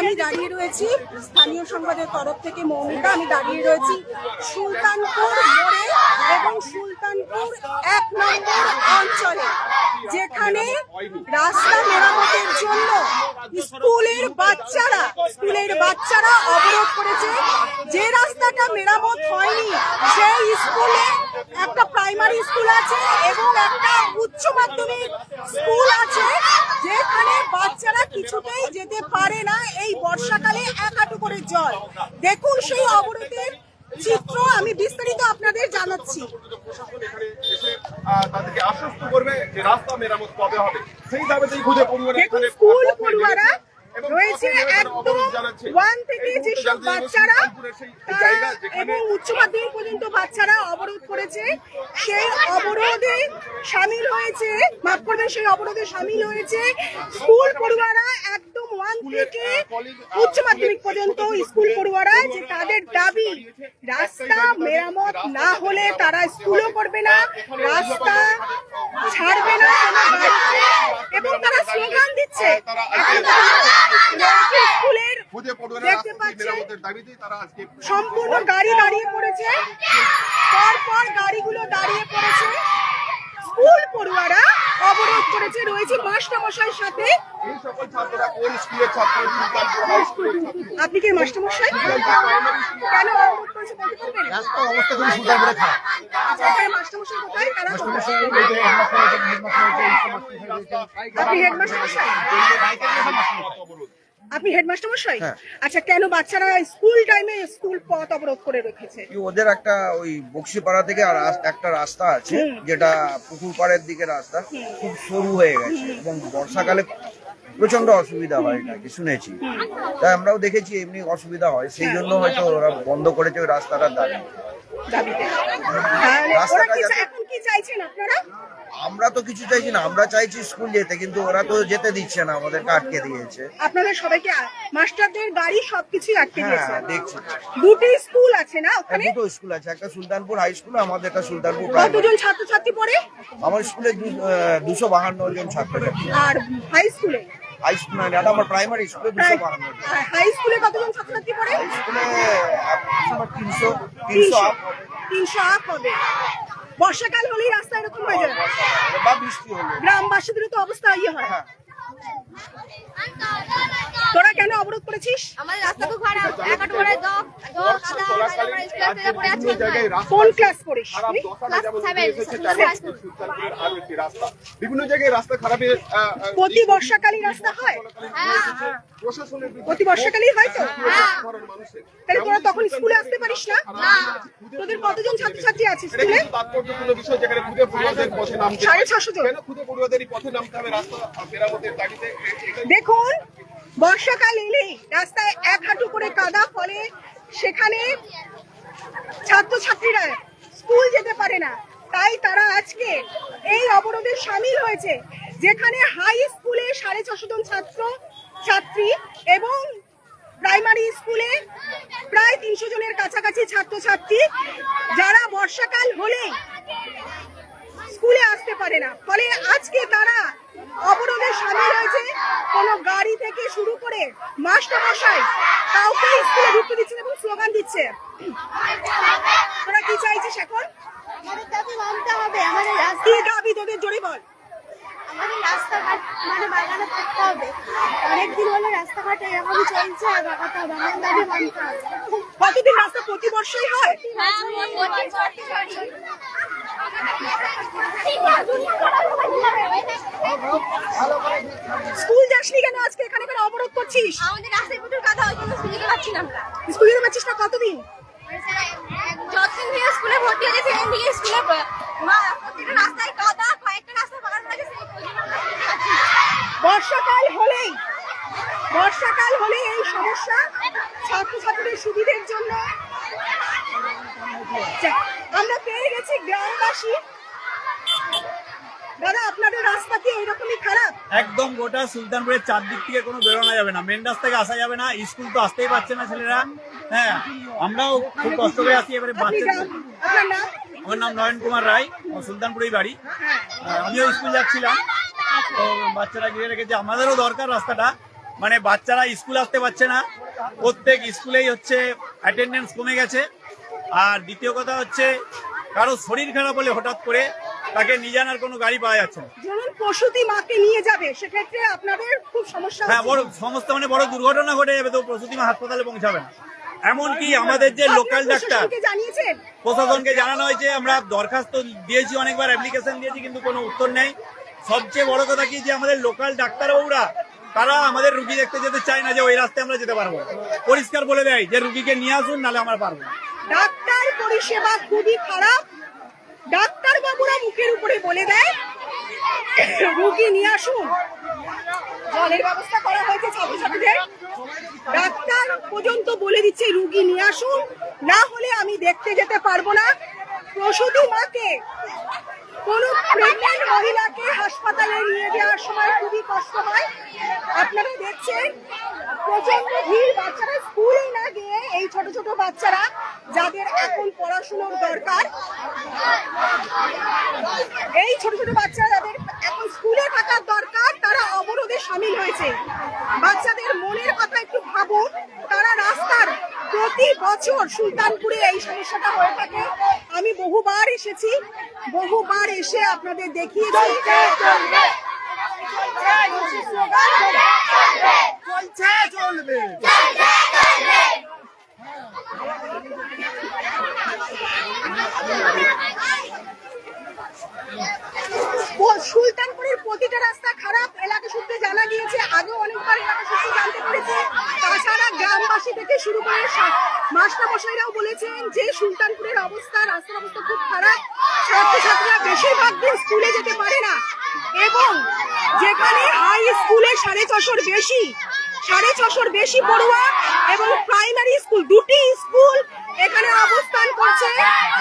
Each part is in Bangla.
আমি দাঁড়িয়ে রয়েছি স্থানীয় সংবাদের তরফ থেকে মৌমিতা, আমি দাঁড়িয়ে রয়েছি সুলতানপুর মোড়ে এবং সুলতানপুর এক নম্বর অঞ্চলে, যেখানে রাস্তা মেরামতের জন্য স্কুলের বাচ্চারা স্কুলের বাচ্চারা অবরোধ করেছে। যে রাস্তাটা মেরামত হয়নি, সেই স্কুলে একটা প্রাইমারি স্কুল আছে এবং একটা উচ্চ মাধ্যমিক স্কুল আছে যেখানে বাচ্চারা কিছুতেই যেতে পারে না এই বর্ষাকালে এক হাঁটু করে জল দেখুন সেই অবরোধের চিত্র আমি বিস্তারিত আপনাদের জানাচ্ছি। স্কুল পড়ুয়ারা রয়েছে একদম ওয়ান থেকে যেসব বাচ্চারা এবং উচ্চ মাধ্যমিক পর্যন্ত বাচ্চারা অবরোধ করেছে। সেই অবরোধে সামিল হয়েছে মাফ করবেন সেই অবরোধে সামিল হয়েছে। স্কুল পড়ুয়ারা একদম ওয়ান থেকে উচ্চ মাধ্যমিক পর্যন্ত স্কুল পড়ুয়ারা যে তাদের দাবি রাস্তা মেরামত না হলে তারা স্কুলও করবে না রাস্তা ছাড়বে না এবং তারা স্লোগান দিচ্ছে। স্কুলের দেখতে পাচ্ছেন সম্পূর্ণ গাড়ি দাঁড়িয়ে পড়েছে। পর পর গাড়িগুলো দাঁড়িয়ে পড়েছে। স্কুল পড়ুয়ারা করেছে রয়েছে মাস্টারমশাইয়ের সাথে। এই সকল ছাত্ররা কোন স্কুলের ছাত্র? সুলতানপুর হাই স্কুলের ছাত্র। আপনি কি মাস্টারমশাই? কেন অবরোধ করেছে বলতে পারবেন? রাস্তার অবস্থা খুবই সুন্দর খারাপ। আচ্ছা, মাস্টারমশাই কোথায়? তারা আপনি হেডমাস্টার আপনি হেডমাস্টার মশাই? হ্যাঁ। আচ্ছা কেন বাচ্চারা স্কুল টাইমে স্কুল পথ অবরোধ করে রেখেছে? কি ওদের একটা ওই বক্সিপাড়া থেকে আর একটা রাস্তা আছে যেটা পুকুর পাড়ের দিকে রাস্তা খুব সরু হয়ে গেছে এবং বর্ষাকালে প্রচণ্ড অসুবিধা হয় নাকি শুনেছি। তাই আমরাও দেখেছি এমনি অসুবিধা হয় সেই জন্য হয়তো ওরা বন্ধ করেছে ওই রাস্তাটার দাবি। দাবিতে। রাস্তাটা এখন কি চাইছেন আপনারা? আমরা তো কিছু চাইছি না আমরা চাইছি স্কুল যেতে কিন্তু ওরা তো যেতে দিচ্ছে না আমাদেরকে আটকে দিয়েছে। আপনাদের সবাইকে মাস্টারদের গাড়ি সবকিছুই আটকে দিয়েছে। হ্যাঁ দেখছি। দুটি স্কুল আছে না আর ওখানে? দুটো স্কুল আছে একটা সুলতানপুর হাই স্কুল আমাদের একটা সুলতানপুর কতজন ছাত্রছাত্রী পড়ে? আমার স্কুলে দুশো বাহান্ন জন ছাত্রছাত্রী। আর হাই স্কুলে? হাই স্কুল মানে এটা আমার প্রাইমারি স্কুলে দুশো বাহান্ন হাই স্কুলে কতজন ছাত্রছাত্রী পড়ে? স্কুলে আপনার তিনশো তিনশো আপ তিনশো আপ হবে বর্ষাকাল হলেই রাস্তা এরকম হয়ে যায়। গ্রামবাসীদের তো অবস্থা ইয়ে হয়। হ্যাঁ। তোরা কেন অবরোধ করেছিস? আমাদের রাস্তা খুব খারাপ। এক করে কাদা স্কুলে পড়ে আছি। কোন ক্লাস বিভিন্ন জায়গায় রাস্তা প্রতি রাস্তা হয়? হ্যাঁ। প্রতি হয় তো? তাহলে তোরা তখন স্কুলে আসতে পারিস না? তোদের কতজন ছাত্রছাত্রী আছে স্কুলে? তাৎপর্যপূর্ণ বিষয় যেখানে খুদে পড়ুয়াদের পথে নামতে সাড়ে ছশো জন। কেন খুদে পড়ুয়াদেরই পথে নামতে হবে? রাস্তা মেরামতের দেখুন, বর্ষাকাল এলেই রাস্তায় এক হাঁটু করে কাদা, ফলে সেখানে ছাত্রছাত্রীরা স্কুল যেতে পারে না। তাই তারা আজকে এই অবরোধে সামিল হয়েছে, যেখানে হাই স্কুলে সাড়ে ছশো জন ছাত্র, ছাত্রী এবং প্রাইমারি স্কুলে প্রায় তিনশো জনের কাছাকাছি ছাত্রছাত্রী, যারা বর্ষাকাল হলেই স্কুলে আসতে পারে না। ফলে আজকে তারা অবরোধে সামিল হয়েছে কোনো গাড়ি থেকে শুরু করে মাস্টার মশাই কাউকে স্কুলে ঢুকতে দিচ্ছে এবং স্লোগান দিচ্ছে। তোরা কি চাইছিস এখন? আমাদের দাবি মানতে হবে আমাদের রাস্তা দাবি তোদের জোরে বল। আমাদের রাস্তাঘাট মানে বাগানে থাকতে হবে। অনেকদিন হলো রাস্তাঘাটে এরকম চলছে বাগাতে হবে আমাদের দাবি মানতে হবে। কতদিন রাস্তা প্রতি বর্ষই হয়? স্কুল যাসনি কেন আজকে? এখানে কেন অবরোধ করছিস? আমাদের রাস্তায় প্রচুর কাদা হয় কিন্তু স্কুলে পাচ্ছি না আমরা। স্কুল যেতে পারছিস না কতদিন? যতদিন থেকে স্কুলে ভর্তি হয়েছে সেদিন থেকে স্কুলে প্রত্যেকটা রাস্তায় কাদা কয়েকটা রাস্তা বাগান হয়েছে। বর্ষাকাল হলেই বর্ষাকাল হলে এই সমস্যা ছাত্রছাত্রীদের সুবিধের জন্য আমরা পেয়ে গেছি গ্রামবাসী। দাদা আপনাদের রাস্তা কি এইরকমই খারাপ? একদম গোটা সুলতানপুরের চারদিক থেকে কোনো বেরোনো যাবে না। মেন রাস্তা থেকে আসা যাবে না স্কুল তো আসতেই পারছে না ছেলেরা। হ্যাঁ আমরাও খুব কষ্ট করে আসি এবারে আপনি বাচ্চা নাম? আমার নাম নয়ন কুমার রায় সুলতানপুরেই বাড়ি। হ্যাঁ। আমিও স্কুল যাচ্ছিলাম। তো বাচ্চারা গিয়ে রেখেছে। আমাদেরও দরকার রাস্তাটা। মানে বাচ্চারা স্কুল আসতে পারছে না। প্রত্যেক স্কুলেই হচ্ছে অ্যাটেন্ডেন্স কমে গেছে। আর দ্বিতীয় কথা হচ্ছে কারও শরীর খারাপ হলে হঠাৎ করে তাকে নিয়ে জানার কোনো গাড়ি পাওয়া যাচ্ছে না। ধরুন প্রসূতি মাকে নিয়ে যাবে সেক্ষেত্রে আপনাদের খুব সমস্যা হ্যাঁ বড় সমস্ত মানে বড় দুর্ঘটনা ঘটে যাবে তো প্রসূতি মা হাসপাতালে পৌঁছাবে না। এমনকি আমাদের যে লোকাল ডাক্তার প্রশাসনকে জানানো হয়েছে আমরা দরখাস্ত দিয়েছি অনেকবার অ্যাপ্লিকেশন দিয়েছি কিন্তু কোনো উত্তর নেই। সবচেয়ে বড় কথা কি যে আমাদের লোকাল ডাক্তারবাবুরা তারা আমাদের রুগী দেখতে যেতে চায় না যে ওই রাস্তায় আমরা যেতে পারব পরিষ্কার বলে দেয় যে রুগীকে নিয়ে আসুন নাহলে আমরা পারব না। ডাক্তার পরিষেবা খুবই খারাপ। ডাক্তার বাবুরা মুখের উপরে বলে দেয়, রুগী নিয়ে আসুন। জলের ব্যবস্থা করা হয়েছে ছাত্রছাত্রীদের। ডাক্তার পর্যন্ত বলে দিচ্ছে, রুগী নিয়ে আসুন। না হলে আমি দেখতে যেতে পারব না। প্রসূতি মাকে, কোন প্রেগনেন্ট মহিলাকে হাসপাতালে নিয়ে যাওয়ার সময় খুবই কষ্ট হয়। আপনারা দেখছেন, প্রচণ্ড ভিড়, বাচ্চারা স্কুলে এই ছোট ছোট বাচ্চারা যাদের এখন পড়াশুনোর দরকার এই ছোট ছোট বাচ্চারা যাদের এখন স্কুলে থাকার দরকার তারা অবরোধে সামিল হয়েছে। বাচ্চাদের মনের কথা একটু ভাবুন তারা রাস্তার প্রতি বছর সুলতানপুরে এই সমস্যাটা হয়ে থাকে। আমি বহুবার এসেছি বহুবার এসে আপনাদের দেখিয়েছি। চলছে চলবে সুলতানপুরের প্রতিটা রাস্তা খারাপ। এলাকা সূত্রে জানা গিয়েছে আগে অনেকবার এলাকা সূত্রে জানতে পেরেছে। তাছাড়া গ্রামবাসী থেকে শুরু করে মাস্টারমশাইরাও বলেছেন যে সুলতানপুরের অবস্থা, রাস্তার অবস্থা খুব খারাপ। ছাত্রছাত্রীরা বেশিরভাগ দিন স্কুলে যেতে পারে না। এবং যেখানে হাই স্কুলে সাড়ে ছশোর বেশি, সাড়ে ছশোর বেশি পড়ুয়া এবং প্রাইমারি স্কুল দুটি স্কুল এখানে অবস্থান করছে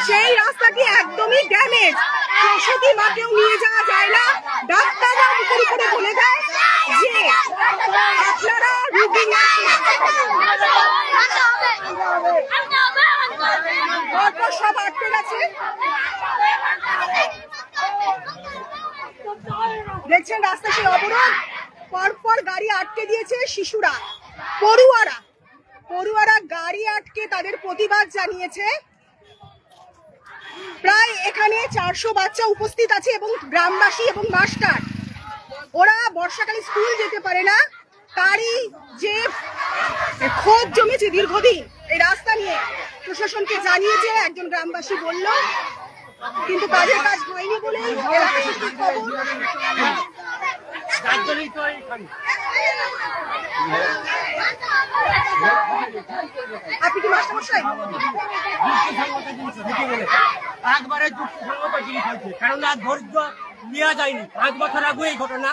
সেই রাস্তাটি একদমই ড্যামেজ প্রসূতি মাকেও নিয়ে যাওয়া যায় না। ডাক্তাররা উপরে বলে দেয় যে আপনারা রুগী নিয়ে তারপর সব আটকে গেছে দেখছেন রাস্তা সেই অবরোধ পরপর গাড়ি আটকে দিয়েছে শিশুরা পড়ুয়ারা পড়ুয়ারা গাড়ি আটকে তাদের প্রতিবাদ জানিয়েছে প্রায় এখানে চারশো বাচ্চা উপস্থিত আছে এবং গ্রামবাসী এবং মাস্টার, ওরা বর্ষাকালে স্কুল যেতে পারে না। তারই যে ক্ষোভ জমেছে দীর্ঘদিন এই রাস্তা নিয়ে। প্রশাসনকে জানিয়েছে, একজন গ্রামবাসী বলল, কিন্তু কাজের কাজ হয়নি বলে খবর? আপনি কি মাস্টারমশাই? একবারে যুক্তিসঙ্গত জিনিস হয়েছে কেননা ধৈর্য নেওয়া যায়নি। পাঁচ বছর আগে এই ঘটনা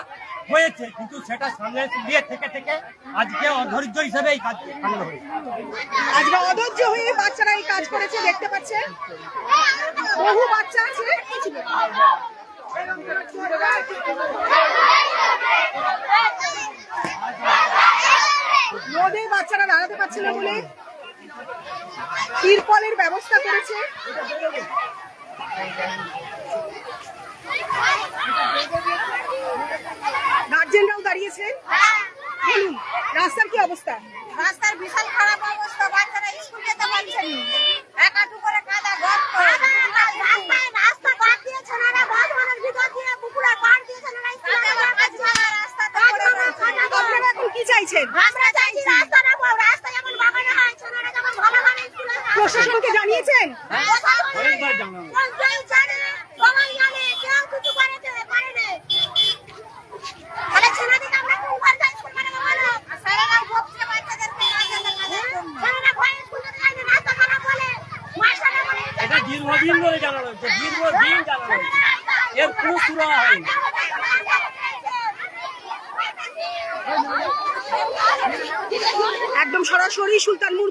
হয়েছে কিন্তু সেটা সামনে দিয়ে থেকে থেকে আজকে অধৈর্য হিসেবে এই কাজ সামনে হয়েছে। আজকে অধৈর্য হয়ে বাচ্চারা এই কাজ করেছে দেখতে পাচ্ছেন? বহু বাচ্চা আছে। রোদে বাচ্চারা দাঁড়াতে পারছে না বলে তিরপলের ব্যবস্থা করেছে। গার্জেনরাও দাঁড়িয়েছেন রাস্তার কি অবস্থা? রাস্তার বিশাল খারাপ অবস্থা, বাচ্চারা স্কুল যেতে পারছে না একাটু করে কাদা গর্ত রাস্তায় রাস্তা কাট দিয়েছে না না বর্ধমানের ভিতর দিয়ে পুকুরে কাট দিয়েছে না না স্কুলে যাওয়ার কাজ রাস্তা আপনারা এখন কি চাইছেন আমরা চাইছি রাস্তা না রাস্তা যেমন বাগানে হয় ছোটরা যেমন ভালো ভালো স্কুলে প্রশাসনকে জানিয়েছেন? অনেকবার জানানো। মানে দীর্ঘদিন ধরে জানানো হচ্ছে দীর্ঘদিন জানানো হচ্ছে। এর কোনো সুরা হয়নি। সরাসরি সুলতানপুর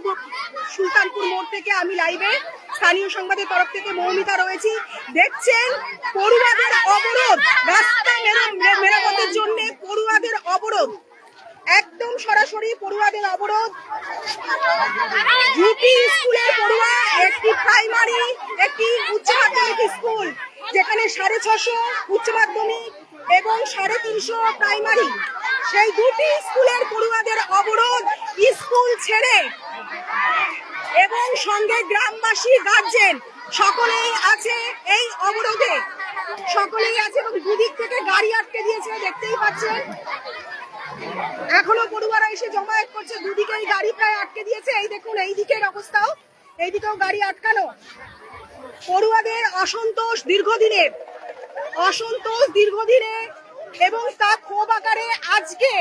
সুলতানপুর মোড় থেকে আমি লাইভে স্থানীয় সংবাদের তরফ থেকে মৌমিতা রয়েছি। দেখছেন, পড়ুয়াদের অবরোধ রাস্তা মেরামতের জন্য পড়ুয়াদের অবরোধ। একদম সরাসরি পড়ুয়াদের অবরোধ। দুটি স্কুলের পড়ুয়া, একটি প্রাইমারি একটি উচ্চ মাধ্যমিক স্কুল, যেখানে সাড়ে ছশো উচ্চ মাধ্যমিক এবং সাড়ে তিনশো প্রাইমারি সেই দুটি স্কুলের পড়ুয়াদের অবরোধ স্কুল ছেড়ে এবং সঙ্গে গ্রামবাসী গার্জেন সকলেই আছে এই অবরোধে। সকলেই আছে এবং দুদিক থেকে গাড়ি আটকে দিয়েছে, দেখতেই পাচ্ছেন। এখনও পড়ুয়ারা এসে জমায়েত করছে, দুদিকেই গাড়ি প্রায় আটকে দিয়েছে। এই দেখুন, এই দিকের অবস্থাও এইদিকেও গাড়ি আটকানো। পড়ুয়াদের অসন্তোষ দীর্ঘদিনের অসন্তোষ দীর্ঘদিনের এবং তা ক্ষোভ আকারে আজকে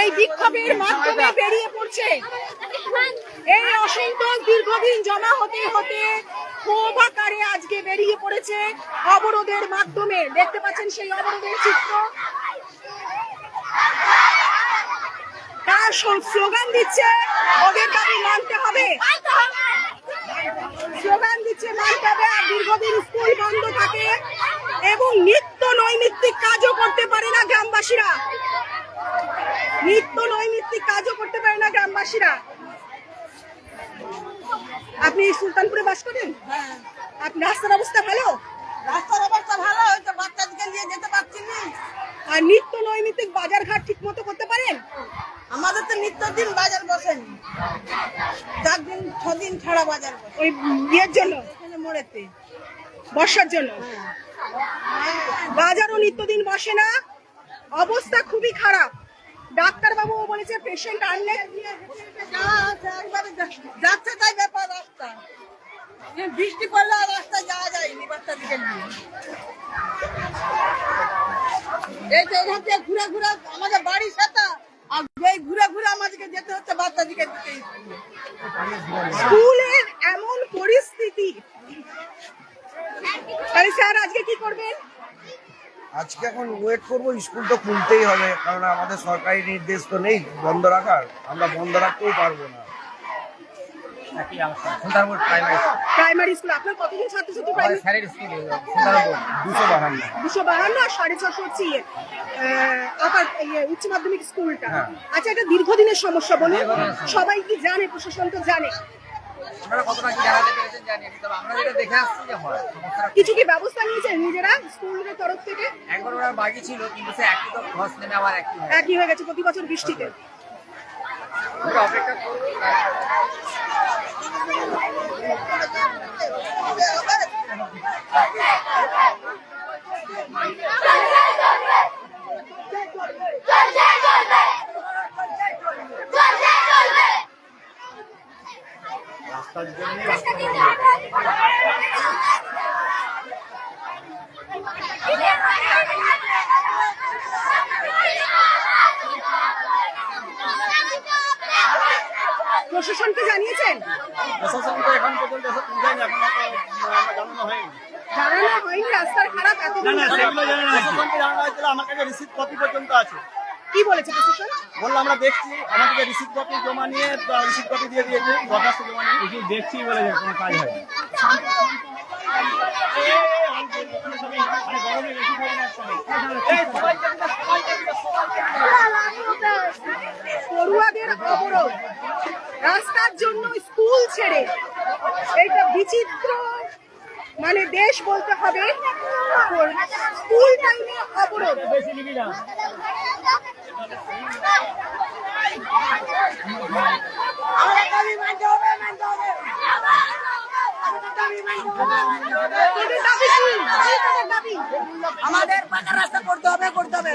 এই বিক্ষোভের মাধ্যমে বেরিয়ে পড়ছে। এই অসন্তোষ দীর্ঘদিন জমা হতে হতে ক্ষোভ আকারে আজকে বেরিয়ে পড়েছে অবরোধের মাধ্যমে। দেখতে পাচ্ছেন সেই অবরোধের চিত্র। তার স্লোগান দিচ্ছে, ওদের দাবি মানতে হবে। স্লোগান দিচ্ছে, মানতে হবে। আর দীর্ঘদিন স্কুল বন্ধ থাকে এবং নিত্য নৈমিত্তিক কাজও করতে পারে না গ্রামবাসীরা। নিত্য নৈমিত্তিক কাজও করতে পারে না গ্রামবাসীরা। আপনি সুলতানপুরে বাস করেন? আপনি রাস্তার অবস্থা ভালো? রাস্তার অবস্থা ভালো হয়তো বাচ্চাদেরকে নিয়ে যেতে পারছি না। আর নিত্য নৈমিত্তিক বাজার ঘাট ঠিক মতো করতে পারেন? আমাদের তো নিত্যদিন বাজার বসেনি। চার দিন ছ দিন ছাড়া বাজার ওই ইয়ের জন্য? এখানে মোড়েতে। বর্ষার জন্য? বাজারও নিত্যদিন বসে না। অবস্থা খুবই খারাপ। ডাক্তার বাবু বলেছে পেশেন্ট আনলে। যাচ্ছে তাই ব্যাপার রাস্তা। বৃষ্টি পড়লে আর রাস্তা যাওয়া যায়নি বাচ্চাদেরকে নিয়ে। এই তো এখান থেকে ঘুরে ঘুরে আমাদের বাড়ির সাথে আর ঘুরে ঘুরে আমাদেরকে যেতে হচ্ছে বাচ্চাদেরকে দিতে স্কুলের এমন পরিস্থিতি তাহলে স্যার আজকে কি করবেন আজকে এখন ওয়েট করব স্কুল তো খুলতেই হবে কারণ আমাদের সরকারি নির্দেশ তো নেই বন্ধ রাখার আমরা বন্ধ রাখতেও পারব না। প্রাইমারি স্কুল আপনার কতজন ছাত্রছাত্রী প্রাইমারি দুশো বাহান্ন। দুশো বাহান্ন আর সাড়ে ছশো হচ্ছে ইয়ে আপার ইয়ে উচ্চ মাধ্যমিক স্কুলটা হ্যাঁ। আচ্ছা এটা দীর্ঘদিনের সমস্যা বলুন। সবাই কি জানে প্রশাসন তো জানে। কিছু কি ব্যবস্থা নিয়েছেন নিজেরা স্কুলের তরফ থেকে? একবার ওরা বাকি ছিল কিন্তু সে একই তো ঘস নেমে আবার একই একই হয়ে গেছে প্রতি বছর বৃষ্টিতে। আমরা প্রশাসনকে জানিয়েছেন? প্রশাসন তো এখন পর্যন্ত এখন জানানো হয়নি। জানানো হয়নি রাস্তার খারাপ না এতদিন না সেগুলো জানানো হয়েছিল আমার কাছে রিসিপ্ট কপি পর্যন্ত আছে। কি বলেছে প্রশাসন? বলল আমরা দেখছি আমাদেরকে রিসিপ্ট কপি জমা নিয়ে রিসিপ্ট কপি দিয়ে দিয়েছে দরখাস্ত জমা নিয়ে। দেখছি বলে কোনো কাজ হয় পড়ুয়াদের অবরোধ রাস্তার জন্য স্কুল ছেড়ে এইটা বিচিত্র মানে দেশ বলতে হবে স্কুল টাইমে অবরোধ। আমাদের পাকা রাস্তা করতে হবে করতে হবে।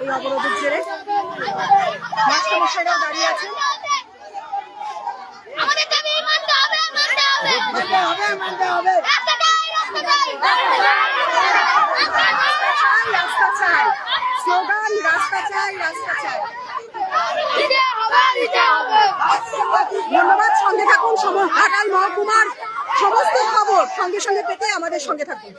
এই অবরোধের জেরে। মাস্টারমশাইরাও দাঁড়িয়ে আছেন। ধন্যবাদ, সঙ্গে থাকুন ঘাটাল মহকুমার সমস্ত খবর সঙ্গে সঙ্গে পেতে আমাদের সঙ্গে থাকুন।